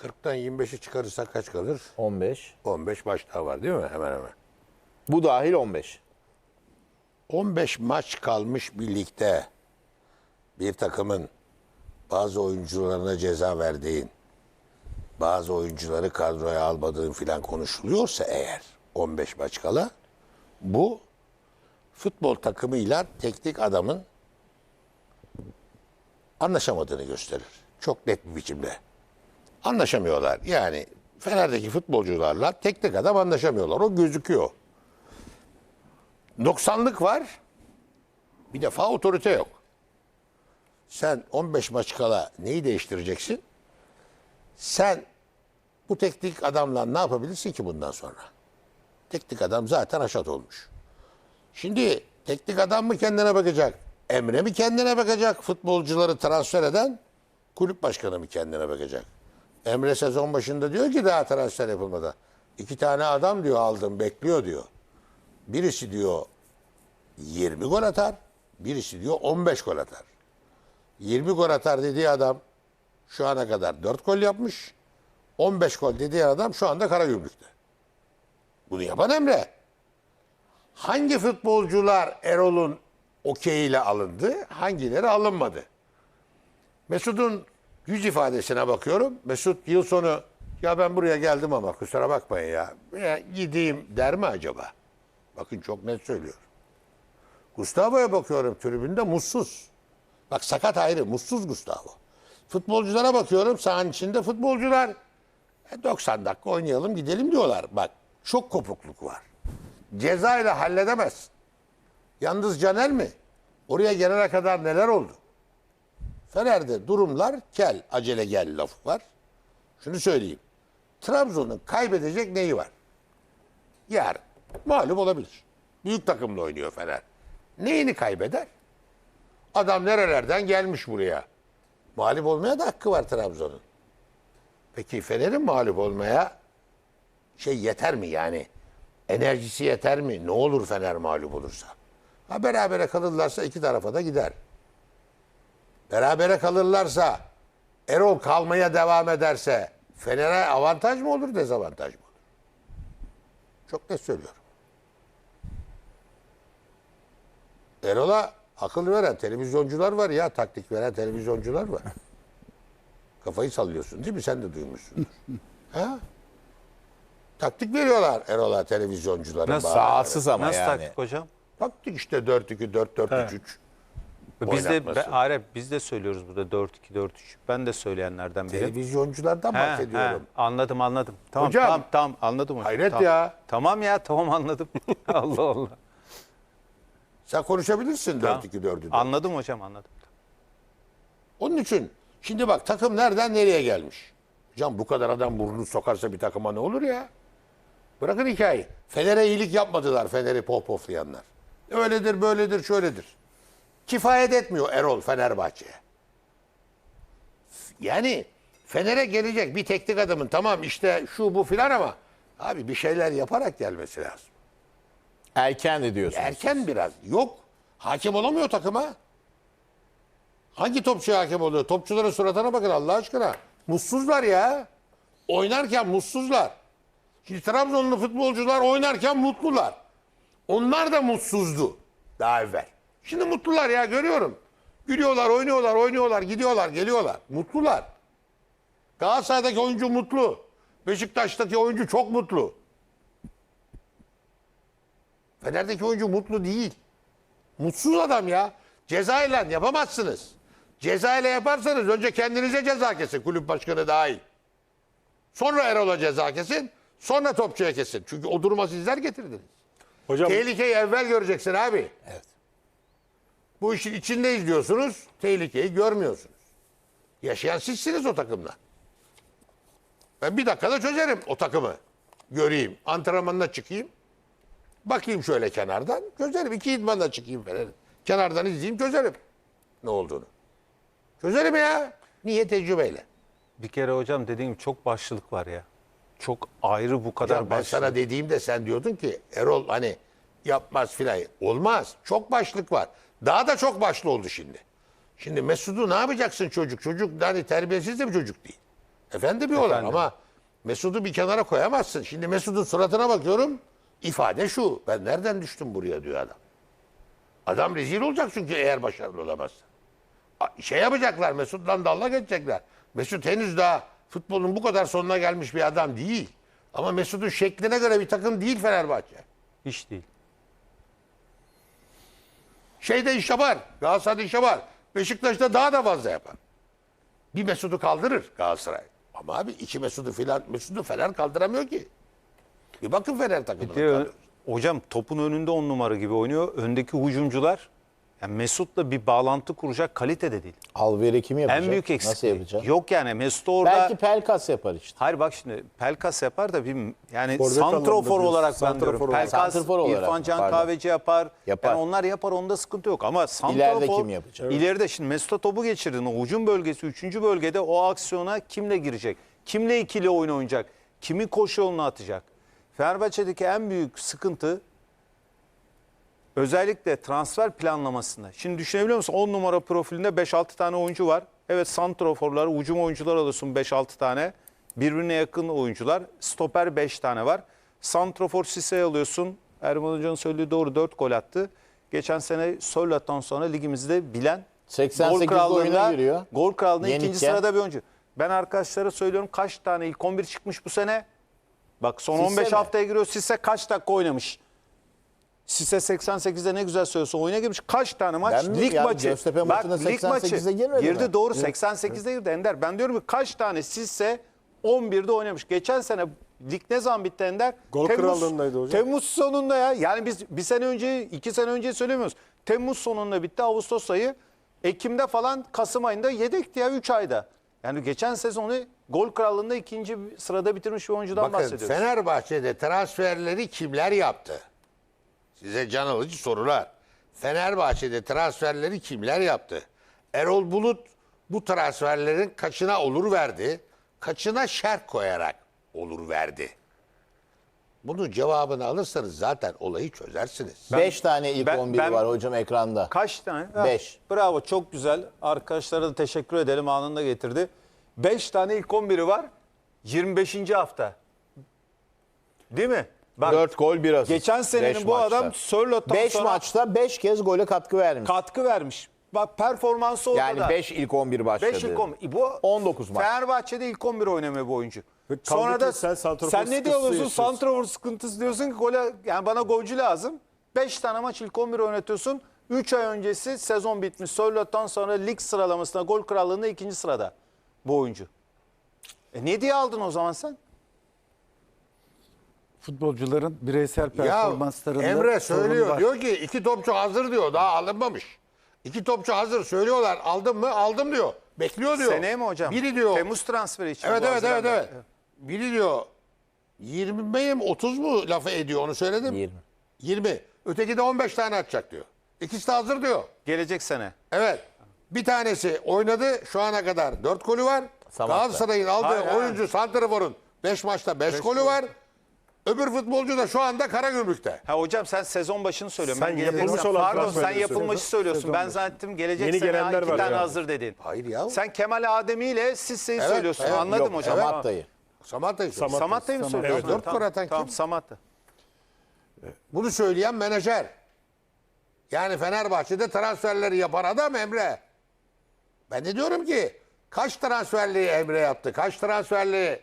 40'tan 25'i çıkarırsak kaç kalır? 15. 15 maç daha var değil mi? Hemen hemen. Bu dahil 15. 15 maç kalmış bir ligde bir takımın bazı oyuncularına ceza verdiğin, bazı oyuncuları kadroya almadığın filan konuşuluyorsa eğer 15 maç kala bu futbol takımıyla teknik adamın anlaşamadığını gösterir. Çok net bir biçimde. Anlaşamıyorlar. Yani Fener'deki futbolcularla teknik adam anlaşamıyorlar. O gözüküyor. Noksanlık var. Bir defa otorite yok. Sen 15 maç kala neyi değiştireceksin? Sen bu teknik adamla ne yapabilirsin ki bundan sonra? Teknik adam zaten aşat olmuş. Şimdi teknik adam mı kendine bakacak? Emre mi kendine bakacak? Futbolcuları transfer eden kulüp başkanı mı kendine bakacak? Emre sezon başında diyor ki daha transfer yapılmadan. iki tane adam diyor aldım bekliyor diyor. Birisi diyor 20 gol atar. Birisi diyor 15 gol atar. 20 gol atar dediği adam şu ana kadar 4 gol yapmış. 15 gol dediği adam şu anda Karagümrük'te. Bunu yapan Emre. Hangi futbolcular Erol'un okeyiyle alındı, hangileri alınmadı? Mesut'un yüz ifadesine bakıyorum. Mesut yıl sonu ya ben buraya geldim ama kusura bakmayın ya. ya gideyim der mi acaba? Bakın çok net söylüyorum. Gustavo'ya bakıyorum tribünde mutsuz. Bak sakat ayrı mutsuz Gustavo. Futbolculara bakıyorum sahanın içinde futbolcular "E, 90 dakika oynayalım gidelim diyorlar. Bak çok kopukluk var. Ceza ile halledemez. Yalnız Caner mi? Oraya gelene kadar neler oldu? Fener'de durumlar kel, acele gel lafı var. Şunu söyleyeyim. Trabzon'un kaybedecek neyi var? Yarın mağlup olabilir. Büyük takımla oynuyor Fener. Neyini kaybeder? Adam nerelerden gelmiş buraya? Mağlup olmaya da hakkı var Trabzon'un. Peki Fener'in mağlup olmaya şey yeter mi yani? Enerjisi yeter mi? Ne olur Fener mağlup olursa? Ha berabere kalırlarsa iki tarafa da gider. Berabere kalırlarsa Erol kalmaya devam ederse Fener'e avantaj mı olur dezavantaj mı olur? Çok net söylüyorum. Erol'a akıl veren televizyoncular var ya, taktik veren televizyoncular var. Kafayı sallıyorsun değil mi? Sen de duymuşsundur. ha? Taktik veriyorlar Erol'a televizyoncuların. Nasıl? Rahatsız ama Nasıl yani. taktik hocam? Taktik işte 4-2, 4-4-3-3. Biz de Oynatması. be- Arep biz de söylüyoruz burada 4-2-4-3. Ben de söyleyenlerden biri. Televizyonculardan He, bahsediyorum. he, anladım anladım. Tamam Hocam. tamam tamam anladım hocam. Hayret tamam. ya. Tamam ya tamam anladım. Allah Allah. Sen konuşabilirsin Tamam. 4-2-4'ü. Anladım hocam anladım. Onun için şimdi bak takım nereden nereye gelmiş? Hocam bu kadar adam burnunu sokarsa bir takıma ne olur ya? Bırakın hikayeyi. Fener'e iyilik yapmadılar Fener'i pohpohlayanlar. Öyledir böyledir şöyledir. Kifayet etmiyor Erol Fenerbahçe'ye. Yani Fener'e gelecek bir teknik adamın tamam işte şu bu filan ama abi bir şeyler yaparak gelmesi lazım. Erken de diyorsun. Erken biraz. Yok. Hakim olamıyor takıma. Hangi topçuya hakim oluyor? Topçuların suratına bakın Allah aşkına. Mutsuzlar ya. Oynarken mutsuzlar. Şimdi Trabzonlu futbolcular oynarken mutlular. Onlar da mutsuzdu daha evvel. Şimdi mutlular ya görüyorum. Gülüyorlar, oynuyorlar, oynuyorlar, gidiyorlar, geliyorlar. Mutlular. Galatasaray'daki oyuncu mutlu. Beşiktaş'taki oyuncu çok mutlu. Fener'deki oyuncu mutlu değil. Mutsuz adam ya. Cezayla yapamazsınız. Cezayla yaparsanız önce kendinize ceza kesin kulüp başkanı dahil. Sonra Erol'a ceza kesin. Sonra topçuya kesin. Çünkü o duruma sizler getirdiniz. Hocam Tehlikeyi evvel göreceksin abi. Evet. Bu işin içinde izliyorsunuz. Tehlikeyi görmüyorsunuz. Yaşayan sizsiniz o takımla. Ben bir dakikada çözerim o takımı. Göreyim. Antrenmanına çıkayım. Bakayım şöyle kenardan. Çözerim. İki idmanda çıkayım falan. Kenardan izleyeyim çözerim. Ne olduğunu. Çözerim ya. Niye tecrübeyle? Bir kere hocam dediğim çok başlılık var ya. Çok ayrı bu kadar Ya ben başlılık. sana dediğimde sen diyordun ki Erol hani yapmaz filan. Olmaz. Çok başlık var. Daha da çok başlı oldu şimdi. Şimdi Mesut'u ne yapacaksın çocuk? Çocuk hani terbiyesiz de bir çocuk değil. Efendi bir olan ama Mesut'u bir kenara koyamazsın. Şimdi Mesut'un suratına bakıyorum. ifade şu. Ben nereden düştüm buraya diyor adam. Adam rezil olacak çünkü eğer başarılı olamazsa. Şey yapacaklar Mesut'la dalga geçecekler. Mesut henüz daha futbolun bu kadar sonuna gelmiş bir adam değil. Ama Mesut'un şekline göre bir takım değil Fenerbahçe. Hiç değil. Şeyde iş yapar. Galatasaray'da iş yapar. Beşiktaş'ta daha da fazla yapar. Bir Mesut'u kaldırır Galatasaray. Ama abi iki Mesut'u filan Mesut'u Fener kaldıramıyor ki. Bir bakın Fener takımına. Hocam topun önünde on numara gibi oynuyor. Öndeki hücumcular yani Mesut'la bir bağlantı kuracak kalitede değil. Alveri kim yapacak? En büyük eksikliği. Nasıl yapacak? Yok yani Mesut orada Belki Pelkas yapar işte. Hayır bak şimdi Pelkas yapar da bir yani Forvet santrofor olarak ben Santrafor diyorum. olarak. Pelkas, Santrafor olarak İrfan mı? Can Pardon. Kahveci yapar. Yapar. Yani onlar yapar onda sıkıntı yok ama santrafor İleride kim yapacak? İleride şimdi Mesut'a topu geçirdin. O hücum bölgesi 3. bölgede o aksiyona kimle girecek? Kimle ikili oyun oynayacak? Kimi koşu yoluna atacak? Fenerbahçe'deki en büyük sıkıntı özellikle transfer planlamasında. Şimdi düşünebiliyor musun? 10 numara profilinde 5-6 tane oyuncu var. Evet santroforlar, ucum oyuncular alıyorsun 5-6 tane. Birbirine yakın oyuncular. Stoper 5 tane var. Santrofor Sise'yi alıyorsun. Erman Hoca'nın söylediği doğru 4 gol attı. Geçen sene Sörlot'tan sonra ligimizde bilen 88'de oyuna giriyor. Gol krallığında ikinci Yenikken. sırada bir oyuncu. Ben arkadaşlara söylüyorum kaç tane ilk 11 çıkmış bu sene? Bak son Sisse 15 mi? haftaya giriyor. Sisse kaç dakika oynamış? Sisse 88'de ne güzel söylüyorsa oyuna girmiş. Kaç tane maç? Ben mi? lig Ya maçı. Göztepe maçında lig maçı. 88'de girmedi Girdi mi? doğru 88'de girdi Ender. Ben diyorum ki kaç tane Sisse 11'de oynamış. Geçen sene lig ne zaman bitti Ender? Gol krallığındaydı hocam. Temmuz sonunda ya. Yani biz bir sene önce, iki sene önce söylemiyoruz. Temmuz sonunda bitti Ağustos ayı. Ekim'de falan Kasım ayında yedekti ya 3 ayda. Yani geçen sezonu gol krallığında ikinci sırada bitirmiş bir oyuncudan Bakın bahsediyoruz. Fenerbahçe'de transferleri kimler yaptı? Size can alıcı sorular. Fenerbahçe'de transferleri kimler yaptı? Erol Bulut bu transferlerin kaçına olur verdi? Kaçına şerh koyarak olur verdi? Bunun cevabını alırsanız zaten olayı çözersiniz. 5 tane ilk ben- 11 ben- var hocam ekranda. Kaç tane? Ha, Beş. Bravo çok güzel. Arkadaşlara da teşekkür edelim anında getirdi. 5 tane ilk 11'i var. 25. hafta. Değil mi? Bak 4 gol 1 asist. geçen senenin Beş bu maçta. adam Sörlot'tan 5 sonra maçta 5 kez gole katkı vermiş. katkı vermiş. Bak performansı ortada. yani 5 ilk 11 başladı. 5 ilk 11. Bu 19 maç. Fenerbahçe'de ilk 11 oynamıyor bu oyuncu. Kaldı Sonra ki da sen santrafor sen ne sıkıntısı diyorsun? yaşıyorsun. Santrafor sıkıntısı diyorsun ki gole yani bana golcü lazım. 5 tane maç ilk 11 oynatıyorsun. 3 ay öncesi sezon bitmiş. Sörlot'tan sonra lig sıralamasında gol krallığında ikinci sırada bu oyuncu. E ne diye aldın o zaman sen? Futbolcuların bireysel Ya performanslarında Emre sorun söylüyor var. diyor ki iki topçu hazır diyor daha alınmamış. İki topçu hazır söylüyorlar aldım mı aldım diyor. Bekliyor diyor. Seneye mi hocam? Biri diyor. Temmuz transferi için. Evet evet evet evet. Biri diyor 20 mi 30 mu lafı ediyor onu söyledim. 20. 20. Öteki de 15 tane atacak diyor. İkisi de hazır diyor. Gelecek sene. Evet. Bir tanesi oynadı şu ana kadar 4 golü var. Samatta. Galatasaray'ın aldığı Hayır, oyuncu Santrafor'un 5 maçta 5 golü var. Öbür futbolcu da şu anda Karagümrük'te. Ha hocam sen sezon başını söylüyorsun. Sen Ben yapılmış olan Pardon sen yapılmışı söylüyorsun. söylüyorsun. Sezon Ben başı. zannettim gelecek Yeni sene gelenler iki var tane yani. hazır dedin. Hayır ya. Sen Kemal Ademi ile Sisse'yi Evet, söylüyorsun. evet. Anladım Yok, hocam. Samatta'yı. Samatta'yı söylüyor. Samatta. Samatta'yı mı söylüyorsun? Evet, dört Tamam, atan Tamam kim? Samatta. Bunu söyleyen menajer. Yani Fenerbahçe'de transferleri yapan adam Emre. Ben de diyorum ki kaç transferliği Emre yaptı? Kaç transferliği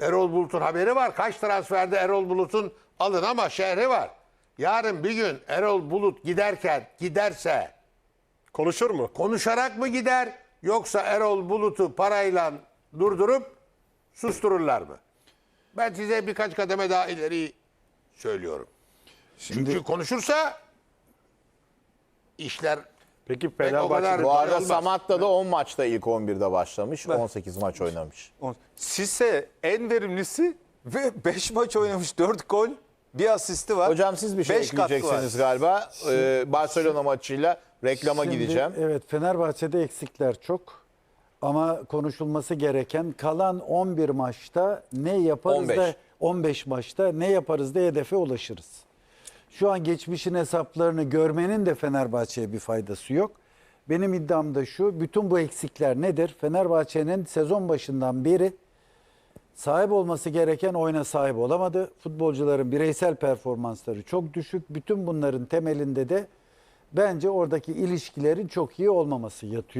Erol Bulut'un haberi var? Kaç transferde Erol Bulut'un alın ama şehri var. Yarın bir gün Erol Bulut giderken giderse Konuşur mu? konuşarak mı gider yoksa Erol Bulut'u parayla durdurup sustururlar mı? Ben size birkaç kademe daha ileri söylüyorum. Çünkü konuşursa işler Peki Fenerbahçe'de Bu arada Olmaz. Samatta da 10 maçta ilk 11'de başlamış. 18 maç oynamış. Sisse en verimlisi ve 5 maç oynamış 4 gol bir asisti var. Hocam siz bir şey Beş katkı ekleyeceksiniz galiba. Ee, Barcelona maçıyla reklama Şimdi, gideceğim. Evet Fenerbahçe'de eksikler çok. Ama konuşulması gereken kalan 11 maçta ne yaparız 15. da 15 maçta ne yaparız da hedefe ulaşırız. Şu an geçmişin hesaplarını görmenin de Fenerbahçe'ye bir faydası yok. Benim iddiam da şu, bütün bu eksikler nedir? Fenerbahçe'nin sezon başından beri Sahip olması gereken oyuna sahip olamadı. Futbolcuların bireysel performansları çok düşük. Bütün bunların temelinde de bence oradaki ilişkilerin çok iyi olmaması yatıyor.